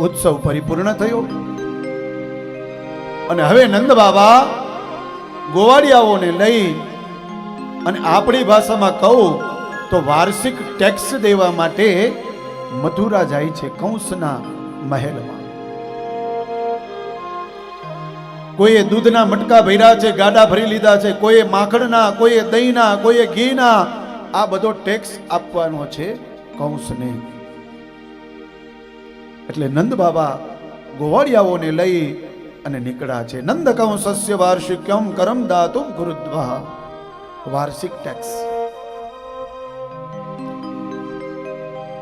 ઉત્સવ પરિપૂર્ણ થયો. અને હવે નંદ બાબા ગોવાળિયાઓને લઈ અને આપણી ભાષામાં કહું તો વાર્ષિક ટેક્સ દેવા માટે મથુરા જાય છે કંસના મહેલમાં. કોઈએ દૂધના મટકા ભર્યા છે, ગાડા ભરી લીધા છે, કોઈએ માખણના, કોઈએ દહીંના, કોઈએ ઘીના, આ બધો ટેક્સ આપવાનો છે કંસને. એટલે નંદ બાબા ગોવાળિયાઓને લઈ અને નીકળ્યા છે. નંદ સસ્ય વાર્ષિક્યમ કરમ દાતુમ ગુરુદ્વા. વાર્ષિક ટેક્સ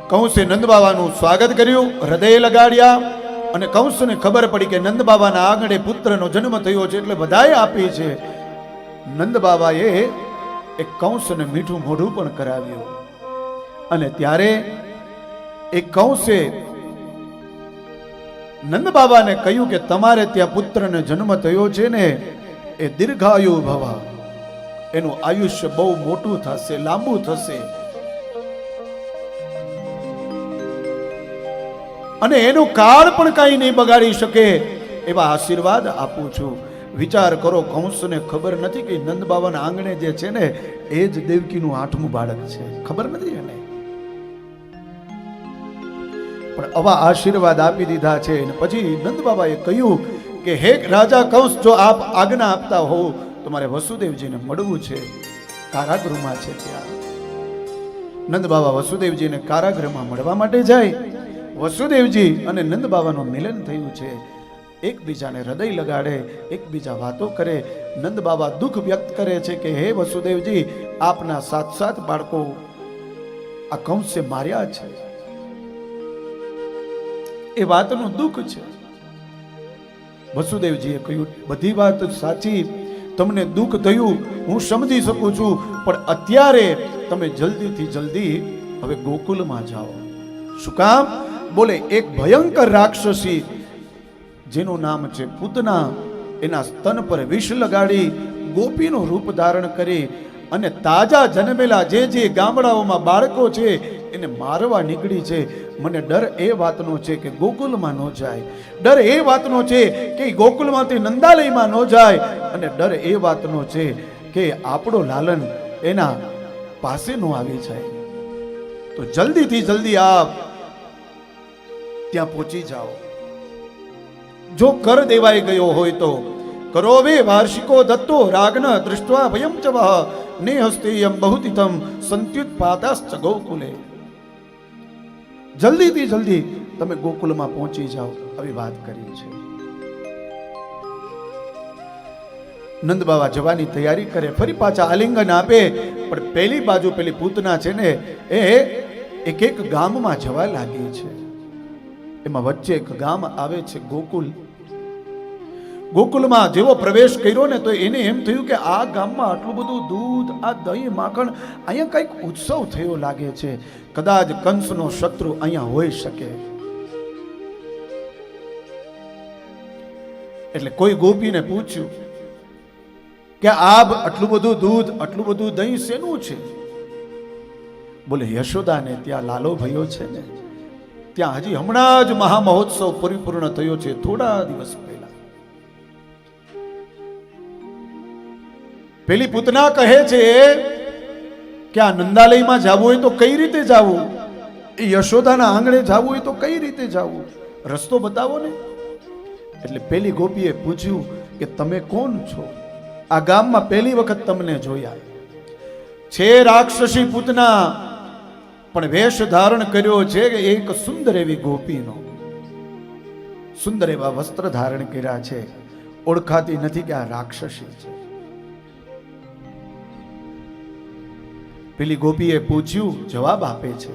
કંસે નંદ બાબાનું સ્વાગત કર્યું, હૃદય લગાડ્યા અને કંસને ખબર પડી કે નંદ બાબાના આંગણે પુત્રનો જન્મ થયો છે એટલે બધાએ આપી છે. નંદ બાબાએ એક કંસને મીઠું મોઢું પણ કરાવ્યું. અને ત્યારે એ કંસે નંદ બાબાને કહ્યું કે તમારે ત્યાં પુત્રને જન્મ થયો છે ને, એ દીર્ઘાયુ ભવા. એનું આયુષ્ય બહુ મોટું થશે, લાંબુ થશે. અને એનું કાળ પણ કાંઈ નહીં બગાડી શકે એવા આશીર્વાદ આપું છું. વિચાર કરો, કંસને ખબર નથી કે નંદ બાબાના આંગણે જે છે ને, એ જ દેવકીનું આઠમું બાળક છે. ખબર નથી એને? પણ આવા આશીર્વાદ આપી દીધા છે. અને પછી નંદ બાબાએ કહ્યું કે, હે રાજા કંસ, જો આપ આજ્ઞા આપતા હો તો મારે વસુદેવજીને મળવું છે. કારાગૃહમાં છે ત્યાં. નંદ બાબા વસુદેવજીને કારાગૃહમાં મળવા માટે જાય. વસુદેવજી અને નંદ બાબાનું મિલન થયું છે. એકબીજાને હૃદય લગાડે, એકબીજા વાતો કરે. નંદ બાબા દુઃખ વ્યક્ત કરે છે કે, હે વસુદેવજી, આપના સાત સાત બાળકો આ કંસે માર્યા છે. એ વાતનું દુઃખ છે. વસુદેવજીએ કહ્યું, બધી વાત સાચી, તમને દુઃખ થયું, હું સમજી શકું છું, પણ અત્યારે તમે જલ્દીથી જલ્દી હવે ગોકુલમાં જાઓ. શું કામ? બોલે, એક ભયંકર રાક્ષસી, જેનું નામ છે પૂતના, એના સ્તન પર વિષ લગાડી ગોપીનું રૂપ ધારણ કરી અને તાજા જન્મેલા જે જે ગામડાઓમાં બાળકો છે, એને મારવા નીકળી છે. મને ડર એ વાતનો છે કે ગોકુલમાં ન જાય. ડર એ વાતનો છે કે ગોકુલમાંથી નંદાલયમાં ન જાય. અને ડર એ વાતનો છે કે આપણો લાલન એના પાસે ન આવી જાય. તો જલ્દીથી જલ્દી આપ ત્યાં પહોંચી જાઓ. જો કર દેવાઈ ગયો હોય તો કરો વે વાર્ષિકો દત્તો રાગન દૃષ્ટવા ભયમ ચ વહ ને હસ્તેયમ બહુતિતમ સંત્યુત્પાદાશ્ચ ગોકુલે જલ્દીથી જલ્દી તમે ગોકુલમાં પહોંચી જાઓ આવી વાત કરી છે નંદ બાબા જવાની તૈયારી કરે ફરી પાછા આલિંગન આપે પણ પેલી બાજુ પેલી પૂતના છે ને એ એક એક ગામમાં જવા લાગી છે એમાં વચ્ચે એક ગામ આવે છે ગોકુલ ગોકુલમાં જેવો પ્રવેશ કર્યો ને તો એને એમ થયું કે આ ગામમાં આટલું બધું દૂધ, આ દહીં, માખણ અહીંયા કંઈક ઉત્સવ થયો લાગે છે. કદાચ કંસનો શત્રુ અહીંયા હોઈ શકે. એટલે કોઈ ગોપીને પૂછ્યું કે આબ આટલું બધું દૂધ, આટલું બધું દહીં શેનું છે? બોલે, યશોદાને ત્યાં લાલો ભયો છે ને? ત્યાં હજી હમણાં જ મહામહોત્સવ પરિપૂર્ણ થયો છે થોડા દિવસ પહેલા. પેલી પૂતના કહે છે કે આ નંદાલયમાં જવું હોય તો કઈ રીતે જવું? એ યશોદાના આંગણે જવું હોય તો કઈ રીતે જવું? રસ્તો બતાવો ને. એટલે પેલી ગોપીએ પૂછ્યું કે તમે કોણ છો? આ ગામમાં પહેલી વખત તમને જોયા. છે રાક્ષસી પૂતના, પણ વેશ ધારણ કર્યો છે કે એક સુંદર એવી ગોપીનો. સુંદર એવા વસ્ત્ર ધારણ કર્યા છે. ઓળખાતી નથી કે આ રાક્ષસી છે. પેલી ગોપીએ પૂછ્યું જવાબ આપે છે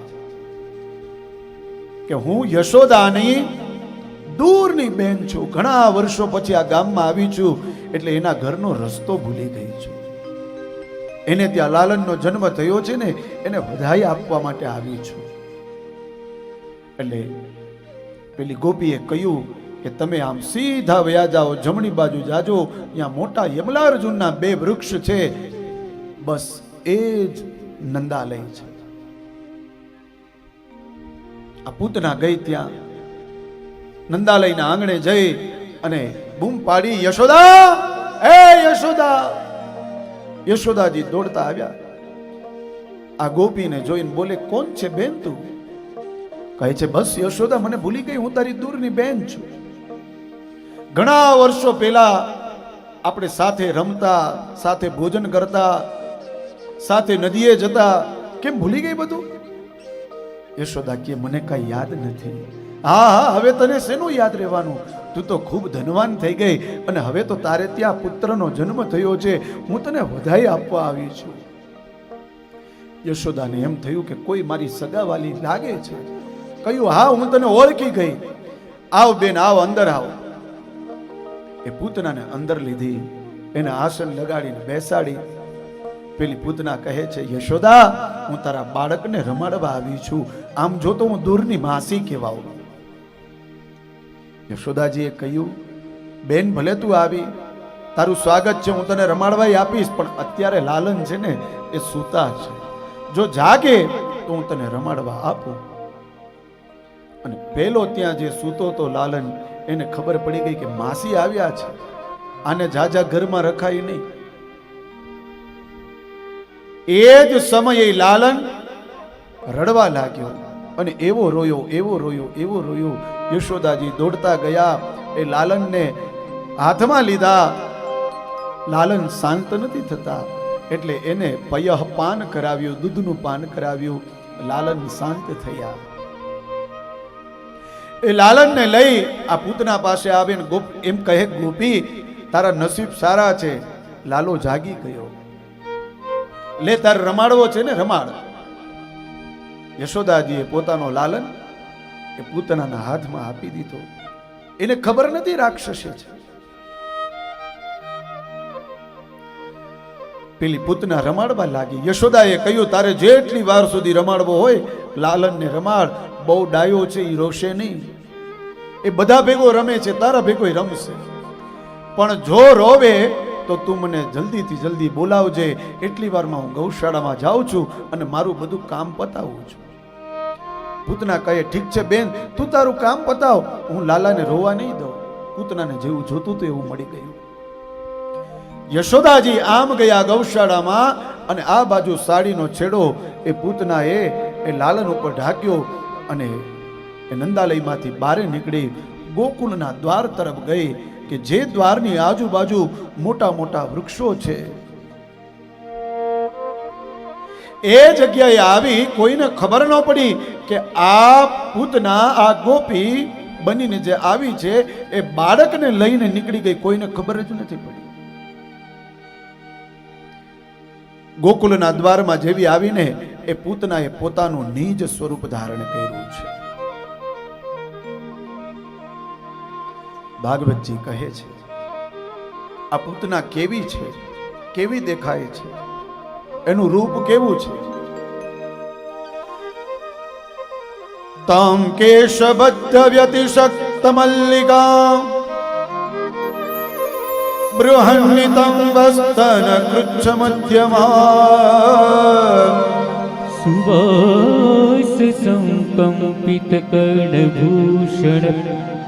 કે હું યશોદાની દૂરની બેન છું. ઘણા વર્ષો પછી આ ગામમાં આવી છું, એટલે એના ઘરનો રસ્તો ભૂલી ગઈ છું. એને ત્યાં લાલનનો જન્મ થયો છે ને, એને વધાઈ આપવા માટે આવી છું. એટલે પેલી ગોપીએ કહ્યું કે તમે આમ સીધા વયા જાઓ, જમણી બાજુ જાજો, ત્યાં મોટા યમલાર્જુનના બે વૃક્ષ છે. બસ એ જ નંદાલય છે. આ પૂતના ગઈ ત્યાં નંદાલયના આંગણે જઈ અને બૂમ પાડી, યશોદા! એ યશોદા! યશોદાજી દોડતા આવ્યા. આ ગોપીને જોઈને બોલે, કોણ છે બેન તું? કહે છે, બસ યશોદા, મને ભૂલી ગઈ, હું તારી દૂરની બેન છું. ઘણા વર્ષો પહેલા આપણે સાથે રમતા, સાથે ભોજન કરતા સાથે નદીએ જતા કેમ ભૂલી ગઈ બધું? યશોદા કે, મને કાંઈ યાદ નથી. હા હા, હવે તને શેનું યાદ રહેવાનું? તું તો ખૂબ ધનવાન થઈ ગઈ અને હવે તો તારે ત્યાં પુત્રનો જન્મ થયો છે. હું તને વધાઈ આપવા આવી છું. યશોદાને એમ થયું કે, કોઈ મારી સગાવાલી લાગે છે. કહ્યું હા, હું તને ઓળખી ગઈ. આવ બેન, આવ, અંદર આવ. એ પૂતનાને અંદર લીધી, એને આસન લગાડીને બેસાડી પેલી પૂતના કહે છે, યશોદા, હું તારા બાળકને રમાડવા આવી છું. આમ જો તો હું દૂરની માસી કહેવાઉં. યશોદાજીએ કહ્યું, બેન, ભલે તું આવી, તારું સ્વાગત છે, હું તને રમાડવાય આપીશ, પણ અત્યારે લાલન છે ને, એ સૂતા છે. જો જાગે, તો હું તને રમાડવા આપું. અને પેલો ત્યાં જે સૂતો તો લાલન, એને ખબર પડી ગઈ કે માસી આવ્યા છે. આને જાજા ઘરમાં રખાય નહીં. એ જ સમયે લાલન રડવા લાગ્યો અને એવો રોયો એવો રોયો એવો રોયો. યશોદાજી દોડતા ગયા, એ લાલનને હાથમાં લીધા. લાલન શાંત નથી થતા, એટલે એને પયહ પાન કરાવ્યું, દૂધનું પાન કરાવ્યું. લાલન શાંત થયા. એ લાલનને લઈ આ પૂતના પાસે આવીને ગોપ, એમ કહે, ગોપી, તારા નસીબ સારા છે. લાલો જાગી ગયો. લે, તાર રમાડવો છે ને, રમાડ. યશોદાજીએ પોતાનો લાલન એ પૂતનાના હાથમાં આપી દીધો. એને ખબર નથી રાક્ષસે છે. પેલી પૂતના રમાડવા લાગી. યશોદાએ કહ્યું, તારે જેટલી વાર સુધી રમાડવો હોય, લાલનને રમાડ. બહુ ડાયો છે એ રોશે નહીં. એ બધા ભેગો રમે છે, તારા ભેગો રમશે. પણ જો રોવે તો તું મને જલ્દીથી જલ્દી બોલાવજે. એટલી વારમાં હું ગૌશાળામાં જાઉં છું અને મારું બધું કામ પતાવું છું. પૂતના કહે, ઠીક છે બેન, તું તારું કામ પતાવ. હું લાલાને રોવા નહીં દઉં. પૂતનાને જેવું જોતું હતું એવું મળી ગયું. યશોદાજી આમ ગયા ગૌશાળામાં અને આ બાજુ સાડીનો છેડો એ પૂતનાએ એ લાલન ઉપર ઢાંક્યો અને એ નંદાલયમાંથી બારે નીકળી ગોકુલના દ્વાર તરફ ગઈ. કે જે દ્વારની આજુબાજુ મોટા મોટા વૃક્ષો છે. એ જગ્યાએ આવી કોઈને ખબર ન પડી કે આ પૂતના, આ ગોપી બનીને જે આવી છે, એ બાળકને લઈને નીકળી ગઈ, કોઈને ખબર જ નથી પડી. ગોકુલના દ્વારમાં જેવી આવીને એ પૂતનાએ પોતાનું નિજ સ્વરૂપ ધારણ કર્યું છે. ભાગવતજી કહે છે, આ પૂતના કેવી છે? કેવી દેખાય છે? એનું રૂપ કેવું છે? તામ કેશબદ્ધ વ્યતિશક્ત મલ્લિકા બૃહન્નિતમ વસ્તન કૃચ્છ મધ્યમા સુવાસ સંકંપિત કર્ણભૂષણ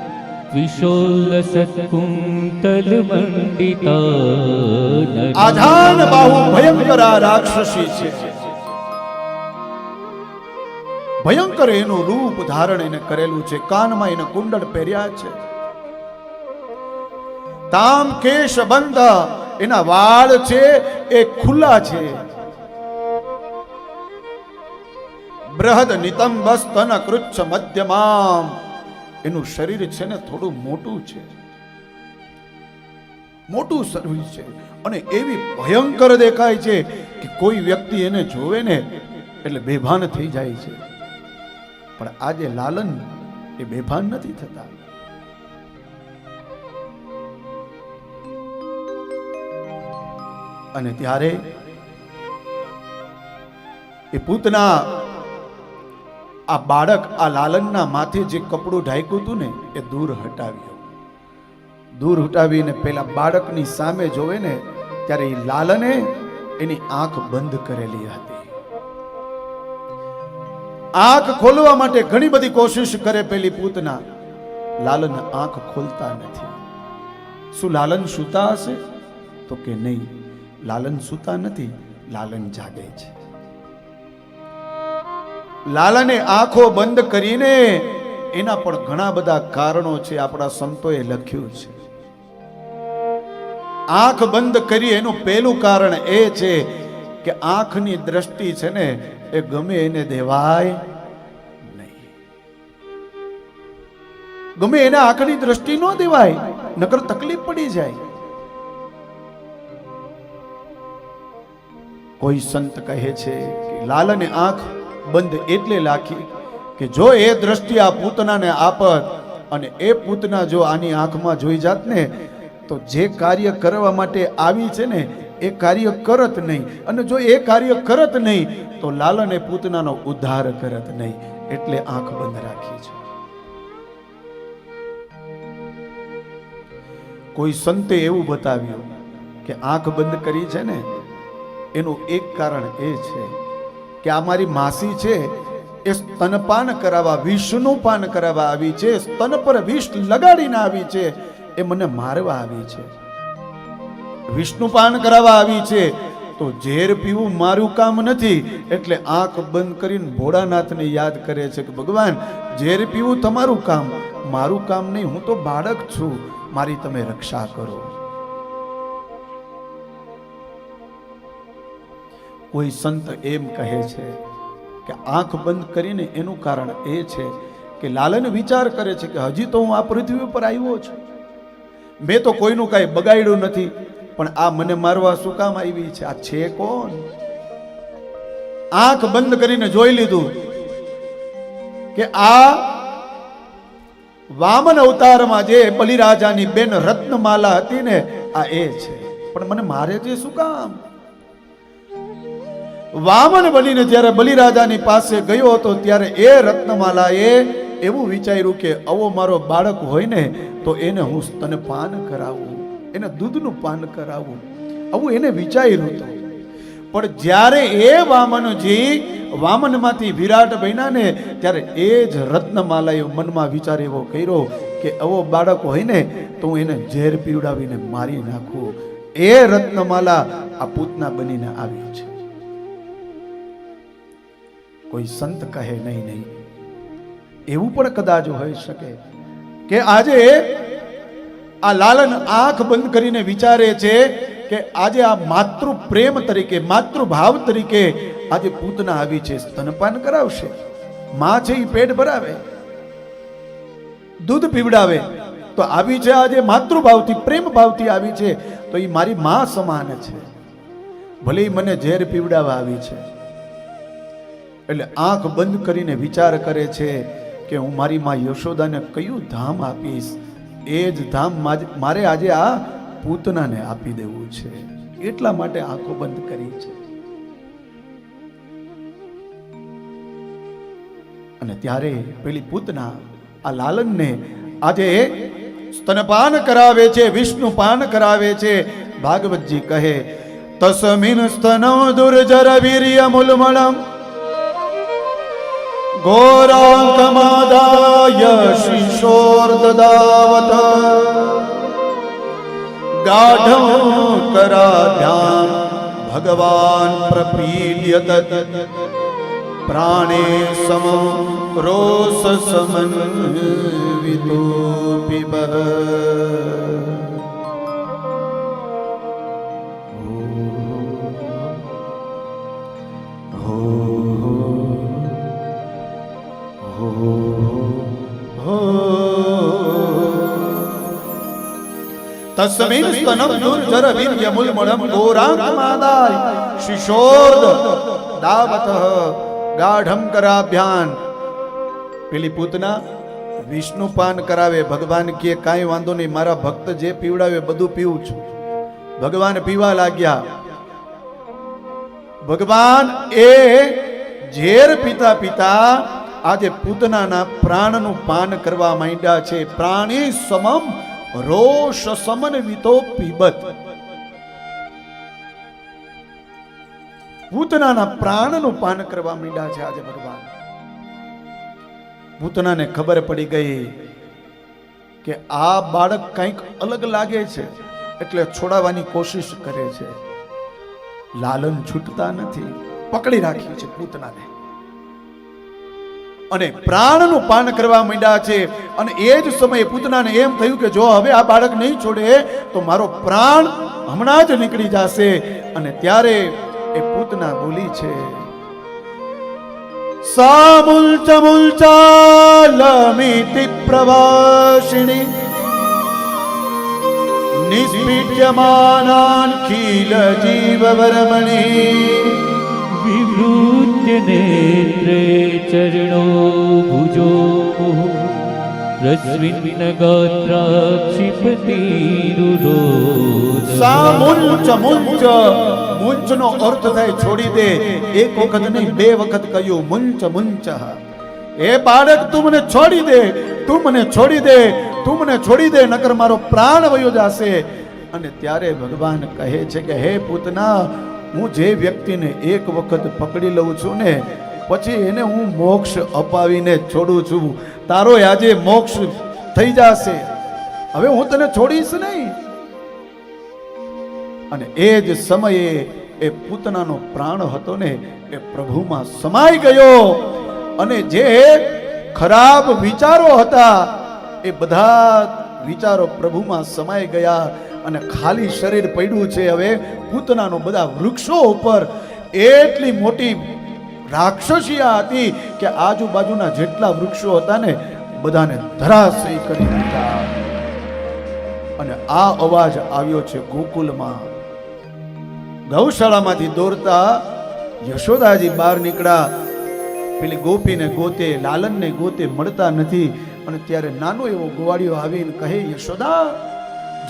ભયંકર એનું રૂપ ધારણ એને કરેલું છે, કાનમાં એને કુંડળ પહેર્યા છે. તામ કેશ બંધ, એના વાળ છે, એ ખુલ્લા છે. બૃહદ નિતંબસ્તન કૃચ્છ મધ્યમામ એનું શરીર છે ને થોડું મોટું છે. મોટું શરીર છે. અને એવી ભયંકર દેખાય છે કે કોઈ વ્યક્તિ એને જોવે ને એટલે બેભાન થઈ જાય છે. પણ આજે લાલન એ બેભાન નથી થતા. અને ત્યારે એ પૂતના આ બાળક આ લાલનના માથે જે કપડું ઢાંક્યું હતું ને, એ દૂર હટાવ્યું. દૂર હટાવીને પેલા બાળકની સામે જોવે ને, ત્યારે એ લાલને એની આંખ બંધ કરેલી હતી. આંખ ખોલવા માટે ઘણી બધી કોશિશ કરે પેલી પૂતના. લાલન આંખ ખોલતા નથી. શું લાલન સૂતા હશે? તો કે નહીં. લાલન સૂતા નથી, લાલન જાગે છે. લાલાને આંખો બંધ કરીને એના પણ ઘણા બધા કારણો છે, આપણા સંતોએ લખ્યું છે. આંખ બંધ કરી એનું પહેલું કારણ એ છે કે આંખની દ્રષ્ટિ છે ને, એ ગમે એને દેવાય નહીં. ગમે એને આંખની દ્રષ્ટિ ન દેવાય, નકર તકલીફ પડી જાય. કોઈ સંત કહે છે કે લાલને આંખ બંધ એટલે લાખી કે જો એ દ્રષ્ટિ આ પૂતનાને આપત અને એ પૂતના જો આની આંખમાં જોઈ જાત ને, તો જે કાર્ય કરવા માટે આવી છે ને, એ કાર્ય કરત નહીં. અને જો એ કાર્ય કરત નહીં, તો લાલને પૂતનાનો ઉદ્ધાર કરત નહીં. એટલે આંખ બંધ રાખી છે. કોઈ સંતે એવું બતાવ્યું કે આંખ બંધ કરી છે ને, એનું એક કારણ એ છે કે આ મારી માસી છે, એ સ્તનપાન કરાવવા, વિષનું પાન કરાવવા આવી છે, સ્તન પર વિષ લગાડીને આવી છે, એ મને મારવા આવી છે. વિષ્ણુ પાન કરાવવા આવી છે, તો ઝેર પીવું મારું કામ નથી, એટલે આંખ બંધ કરીને ભોળાનાથને યાદ કરે છે કે ભગવાન, ઝેર પીવું તમારું કામ, મારું કામ નહીં, હું તો બાળક છું, મારી તમે રક્ષા કરો. કોઈ સંત એમ કહે છે કે આંખ બંધ કરીને એનું કારણ એ છે કે લાલન વિચાર કરે છે કે હજી તો હું આ પૃથ્વી ઉપર આવ્યો છું. મેં તો કોઈનું કાંઈ બગાડ્યું નથી, પણ આ મને મારવા શું કામ આવી છે? આ છે કોણ? આંખ બંધ કરીને જોઈ લીધું કે આ વામન અવતારમાં જે બલિરાજાની બેન રત્નમાલા હતી ને, આ એ છે. પણ મને મારે જે શું કામ? વામન બનીને જ્યારે બલિરાજાની પાસે ગયો હતો, ત્યારે એ રત્નમાલાએ એવું વિચાર્યું કે, આવો મારો બાળક હોય ને, તો એને હું સ્તનપાન કરાવું, એને દૂધનું પાન કરાવું. આવું એને વિચાર્યું હતું. પણ જ્યારે એ વામનજી વામનમાંથી વિરાટ બન્યા ને, ત્યારે એ જ રત્નમાલાએ મનમાં વિચાર એવો કર્યો કે, આવો બાળક હોય ને, તો હું એને ઝેર પીવડાવીને મારી નાખું. એ રત્નમાલા આ પૂતના બનીને આવી છે. કોઈ સંત કહે નહીં નહીં. એવું પણ કદાચ હોઈ શકે કે આજે આ લાલન આંખ બંધ કરીને વિચારે છે કે આજે આ માતૃ પ્રેમ તરીકે, માતૃભાવ તરીકે આજે પૂતના આવી છે, સ્તનપાન કરાવશે. માં છે એ પેટ ભરાવે, દૂધ પીવડાવે. તો આવી છે આજે માતૃભાવથી પ્રેમ ભાવથી આવી છે. તો એ મારી માં સમાન છે. ભલે મને ઝેર પીવડાવવા આવી છે. એટલે આંખ બંધ કરીને વિચાર કરે છે કે હું મારી માં યશોદાને કયું ધામ આપીશ? એ જ ધામ મારે આજે આ પૂતનાને આપી દેવું છે. એટલા માટે આંખો બંધ કરી છે. અને ત્યારે પેલી પૂતના આ લાલનને આજે સ્તનપાન કરાવે છે વિષ્ણુ પાન કરાવે છે. ભાગવતજી કહે, તસ્મિન સ્તન દુર્જર વીર્ય મુલમળમ ઘોરાંકમાદાય શિશોર્દદાવત ગાઢમ કરાધ્યાન ભગવાન પ્રપીડ્યત પ્રાણે સમ રોષ તસ્મિન સ્તનમ દુર્જર વીર્યમુલ્મળમ ઘોરાંકમાદાય શિશોર્દ દાવતઃ ગાઢમ કરાભ્યાન પેલી પૂતના વિષ્ણુ પાન કરાવે ભગવાન કે કાંઈ વાંધો નહીં મારા ભક્ત જે પીવડાવે બધું પીવું છું ભગવાન પીવા લાગ્યા ભગવાન એ ઝેર પીતા પીતા આજે પૂતનાના પ્રાણનું પાન કરવા માંડ્યા છે પ્રાણી સમમ રોષ સમન્વિતો પીબત ભૂતનાના પ્રાણનું પાન કરવા માંડ્યા છે આજે ભગવાન. ભૂતનાને ખબર પડી ગઈ કે આ બાળક કંઈક અલગ લાગે છે, એટલે છોડાવવાની કોશિશ કરે છે. લાલન છૂટતા નથી. પકડી રાખી છે પૂતનાને અને પ્રાણનું પાન કરવા માંડ્યા છે. અને એ જ સમયે પૂતનાને એમ થયું કે જો હવે આ બાળક નહીં છોડે, તો મારો પ્રાણ હમણાં જ નીકળી જશે. અને ત્યારે એ પૂતના બોલી છે સામુલ્ચમુલ્ચાલમિતિ પ્રવાસિણી. નિષ્પીડ્યમાનાન ખીલ જીવવરમણી વિવૃત્ય નેત્રે ચરણો ભુજો. રશ્મિન ગાત્રાક્ષિપતિરુરો સામુલ્ચ મુંચ મુંચનો અર્થ થાય છોડી દે. એક વખત નહીં બે વખત કહ્યું મુંચ મુંચ એ બાળક તું મને છોડી દે તું મને છોડી દે તું મને છોડી દે, નકર મારો પ્રાણ વયો જાશે. અને ત્યારે ભગવાન કહે છે કે, હે પૂતના હું જે વ્યક્તિને એક વખત પકડી લઉં છું ને, પછી એને હું મોક્ષ અપાવીને છોડું છું. તારો આજે મોક્ષ થઈ જશે. હવે હું તને છોડીશ નહીં. અને એ જ સમયે એ પૂતનાનો પ્રાણ હતો ને, એ પ્રભુમાં સમાઈ ગયો. અને જે ખરાબ વિચારો હતા, એ બધા વિચારો પ્રભુમાં સમાઈ ગયા. અને ખાલી શરીર પડ્યું છે હવે પૂતનાનો બધા વૃક્ષો ઉપર. એટલી મોટી રાક્ષસીયા હતી કે આજુબાજુના જેટલા વૃક્ષો હતા ને, બધાને ધરાશય કરી દીધા. અને આ અવાજ આવ્યો છે ગોકુલમાં. ગૌશાળામાંથી દોરતા યશોદાજી બહાર નીકળ્યા. પેલી ગોપીને ગોતે, લાલનને ગોતે મળતા નથી. અને ત્યારે નાનો એવો ગોવાળિયો આવીને કહે, યશોદા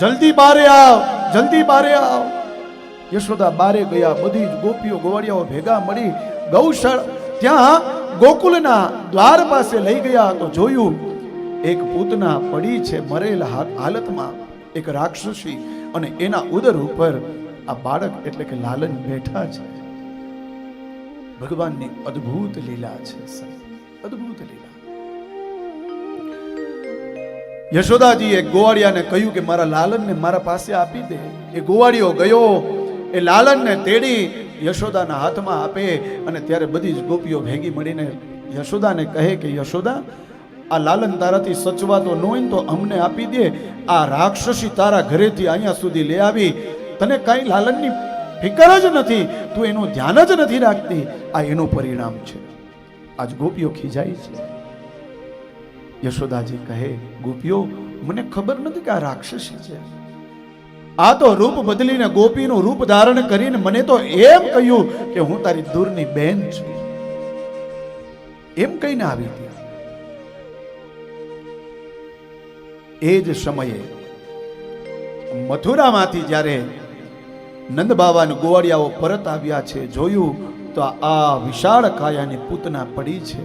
જલ્દી બારે આવ, જલ્દી બારે આવ યશોદા બારે ગયા, બધી જ ગોપીઓ ગોવાળિયાઓ ભેગા મળી ગૌશાળા ત્યાં ગોકુલના દ્વાર પાસે લઈ ગયા તો જોયું, એક પૂતના પડી છે મરેલ હાલતમાં, એક રાક્ષસી અને એના ઉદર ઉપર આ બાળક એટલે કે લાલન બેઠા છે ભગવાનની અદ્ભુત લીલા છે. અદ્ભુત લીલા યશોદાજીએ ગોવાળિયાને કહ્યું કે મારા લાલનને મારા પાસે આપી દે. એ ગોવાળિયો ગયો. એ લાલનને તેડી યશોદાના હાથમાં આપે અને ત્યારે બધી જ ગોપીઓ ભેગી મળીને યશોદાને કહે કે, યશોદા, આ લાલન તારાથી સચવાતો ન હોય તો અમને આપી દે. આ રાક્ષસી તારા ઘરેથી અહીંયા સુધી લઈ આવી. તને કાંઈ લાલનની ફિકર જ નથી. તું એનું ધ્યાન જ નથી રાખતી. આ એનું પરિણામ છે. આજ ગોપીઓ ખીજાય છે. યશોદાજી કહે, ગોપીઓ, મને ખબર નથી કે આ રાક્ષસી છે. આ તો રૂપ બદલીને ગોપીનું રૂપ ધારણ કરીને મને તો એમ કહ્યું કે હું તારી દૂરની બહેન છું. એમ કહીને આવી હતી એ જ સમયે મથુરામાંથી જ્યારે નંદ બાબાને ગોવાળિયાઓ પરત આવ્યા છે, જોયું તો આ વિશાળ કાયાની પૂતના પડી છે.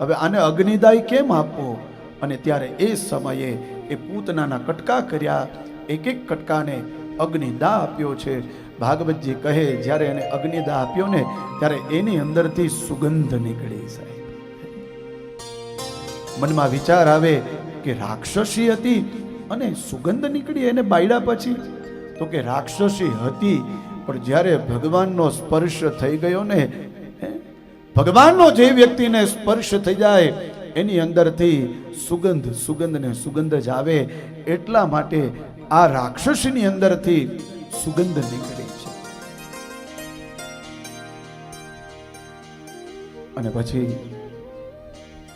હવે આને અગ્નિદાય કેમ આપવો? અને ત્યારે એ સમયે એ પૂતનાના કટકા કર્યા. એક એક કટકાને અગ્નિદા આપ્યો છે. ભાગવતજી કહે, જ્યારે એને અગ્નિદા આપ્યો ને, ત્યારે એની અંદરથી સુગંધ નીકળી સાહેબ મનમાં વિચાર આવે કે રાક્ષસી હતી અને સુગંધ નીકળી એને બાયડા પછી. તો કે રાક્ષસી હતી, પણ જ્યારે ભગવાનનો સ્પર્શ થઈ ગયો ને ભગવાનનો જે વ્યક્તિને સ્પર્શ થઈ જાય, એની અંદરથી સુગંધ સુગંધ ને સુગંધ જ આવે. એટલા માટે આ રાક્ષસની અંદરથી સુગંધ નીકળે છે. અને પછી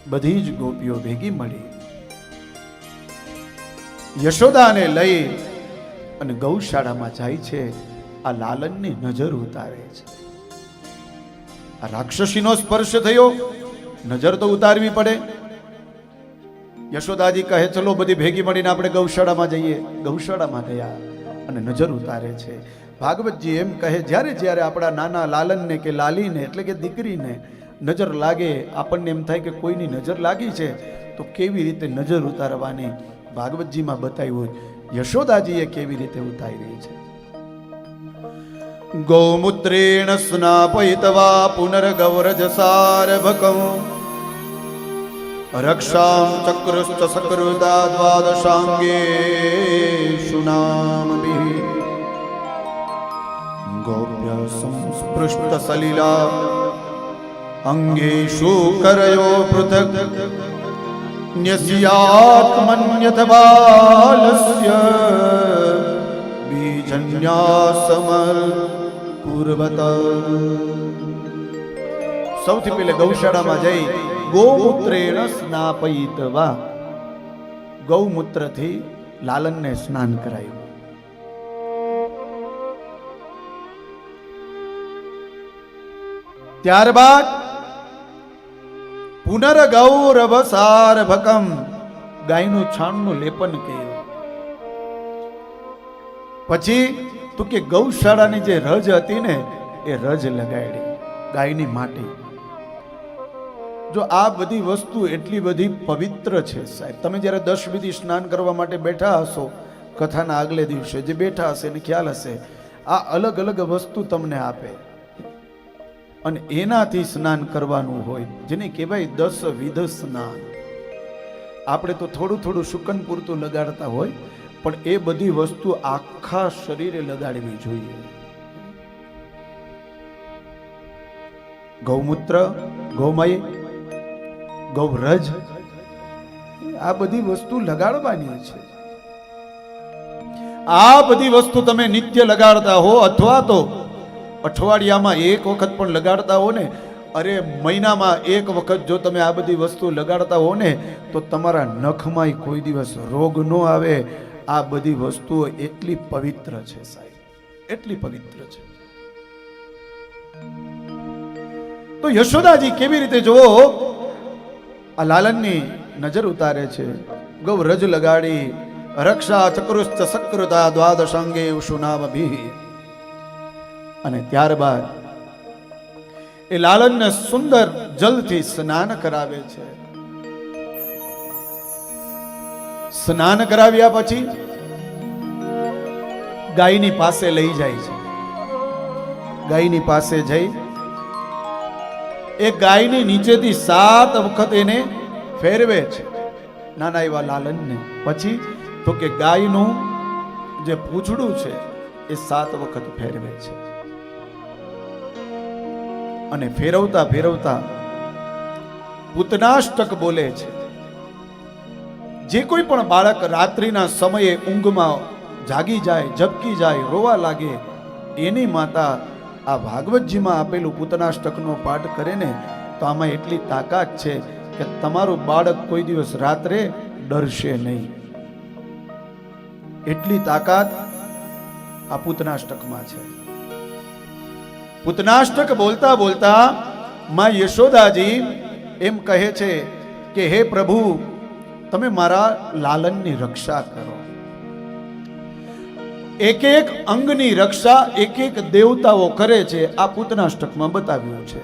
બધી જ ગોપીઓ ભેગી મળી યશોદાને લઈ અને ગૌશાળામાં જાય છે. આ લાલનની નજર ઉતારે છે. આ રાક્ષસીનો સ્પર્શ થયો. નજર તો ઉતારવી પડે. યશોદાજી કહે, ચલો, બધી ભેગી મળીને આપણે ગૌશાળામાં જઈએ. ગૌશાળામાં ગયા અને નજર ઉતારે છે. ભાગવતજી એમ કહે, જ્યારે જ્યારે આપણા નાના લાલનને કે લાલીને, એટલે કે દીકરીને નજર લાગે, આપણને એમ થાય કે કોઈની નજર લાગી છે, તો કેવી રીતે નજર ઉતારવાની? ભાગવતજીમાં બતાવ્યું યશોદાજીએ કેવી રીતે ઉતારી રહી છે? ગૌમૂત્રેણ સ્નાપયિતવા પુનર્ગૌરજસારભકમ રક્ષાં ચક્રશ્ચ સકૃતા દ્વાદશાંગેષુ નામભિः ગોપ્ય સંસ્પૃષ્ટ સલિલા અંગેષુ કરયો પૃથક ન્યસ્યાત્મન્યથ સૌથી પહેલે ગૌશાળામાં જઈ ગૌમૂત્રેણ સ્નાપયિતવા. ગૌમૂત્રથી લાલનને સ્નાન કરાયું. ત્યારબાદ પુનર્ગૌરવસારભકમ ગાયનું છાણનું લેપન કર્યું. પછી તું કે ગૌશાળાની જે રજ હતી ને, એ રજ લગાડી, ગાયની માટી. જો આ બધી વસ્તુ એટલી બધી પવિત્ર છે સાહેબ, તમે જ્યારે દસ વિધિ સ્નાન કરવા માટે બેઠા હશો, કથાના આગલે દિવસે જે બેઠા હશે એને ખ્યાલ હશે, આ અલગ અલગ વસ્તુ તમને આપે. અને એનાથી સ્નાન કરવાનું હોય, જેને કહેવાય દસ વિધ સ્નાન. આપણે તો થોડું થોડું શુકન પૂરતું લગાડતા હોય પણ એ બધી વસ્તુ આખા શરીરે લગાડવી જોઈએ. ગૌમૂત્ર, ગૌમય ગૌરજ આ બધી વસ્તુ લગાડવાની છે. આ બધી વસ્તુ તમે નિત્ય લગાડતા હો અથવા તો અઠવાડિયામાં એક વખત પણ લગાડતા હો ને, અરે મહિનામાં એક વખત જો તમે આ બધી વસ્તુ લગાડતા હો ને, તો તમારા નખમાંય કોઈ દિવસ રોગ ન આવે. આ બધી વસ્તુઓ એટલી પવિત્ર છે સાહેબ. એટલી પવિત્ર છે. તો યશોદાજી કેવી રીતે જુઓ? આ લાલનની નજર ઉતારે છે. ગૌ રજ લગાડી, રક્ષા ચક્રુશ્ચ સકૃતા દ્વાદશાંગે ઉષુનામ ભી. અને ત્યારબાદ એ લાલનને સુંદર જલથી સ્નાન કરાવે છે. સ્નાન કરાવ્યા પછી ગાયની પાસે લઈ જાય છે. ગાયની પાસે જઈ એ ગાયની નીચેથી સાત વખત એને ફેરવે છે. નાના એવા લાલનને. પછી તો કે ગાયનું જે પૂંછડું છે એ સાત વખત ફેરવે છે. અને ફેરવતા ફેરવતા પૂતનાષ્ટક બોલે છે. જે કોઈ પણ બાળક રાત્રિના સમયે ઊંઘમાં જાગી જાય, ઝબકી જાય, રોવા લાગે, એની માતા આ ભાગવતજીમાં આપેલું પૂતનાષ્ટકનો પાઠ કરે ને, તો આમાં એટલી તાકાત છે કે તમારું બાળક કોઈ દિવસ રાત્રે ડરશે નહીં. એટલી તાકાત આ પૂતનાષ્ટકમાં છે. પૂતનાષ્ટક બોલતા બોલતા માં યશોદાજી એમ કહે છે કે, હે પ્રભુ તમે મારા લાલનની રક્ષા કરો. એક એક અંગની રક્ષા એક એક દેવતાઓ કરે છે, આ પૂતનાષ્ટકમાં બતાવ્યું છે.